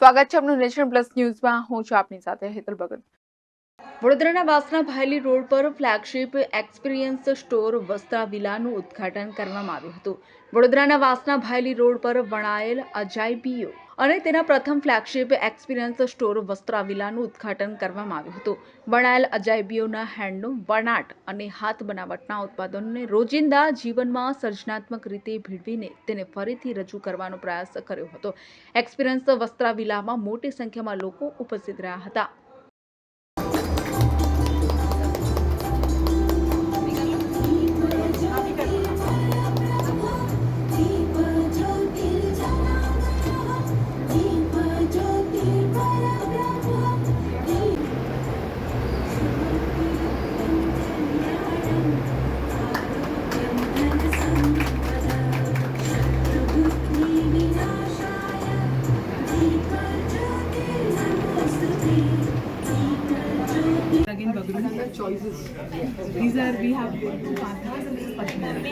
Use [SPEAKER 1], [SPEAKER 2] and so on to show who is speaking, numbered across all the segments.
[SPEAKER 1] સ્વાગત છે આપનું નેશન પ્લસ ન્યૂઝમાં. હું છું આપની સાથે હેતલ ભગત. વડોદરાના વાસણા ભાયલી રોડ પર ફ્લેગશિપ એક્સપિરિયન્સ સ્ટોર વસ્ત્રા વિલાનું ઉદ્ઘાટન કરવામાં આવ્યું હતું. વડોદરાના વાસણા ભાયલી રોડ પર વણાયેલ અજાયબીઓ અને તેના પ્રથમ ફ્લેગશિપ એક્સપિરિયન્સ સ્ટોર વસ્ત્રા વિલાનું ઉદ્ઘાટન કરવામાં આવ્યું હતું. વણાયેલ અજાયબીઓના હેન્ડલૂમ વણાટ અને હાથ બનાવટના ઉત્પાદનોને રોજિંદા જીવનમાં સર્જનાત્મક રીતે ભેળવીને તેને ફરીથી રજૂ કરવાનો પ્રયાસ કર્યો હતો. એક્સપિરિયન્સ વસ્ત્રા વિલામાં મોટી સંખ્યામાં લોકો ઉપસ્થિત રહ્યા હતા.
[SPEAKER 2] Again Bagrun choices. These are we have two pathas and this is Pashmina.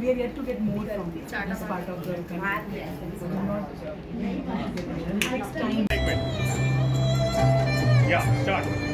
[SPEAKER 2] We are yet to get more from this part of the country. Next time.
[SPEAKER 3] Yeah, start.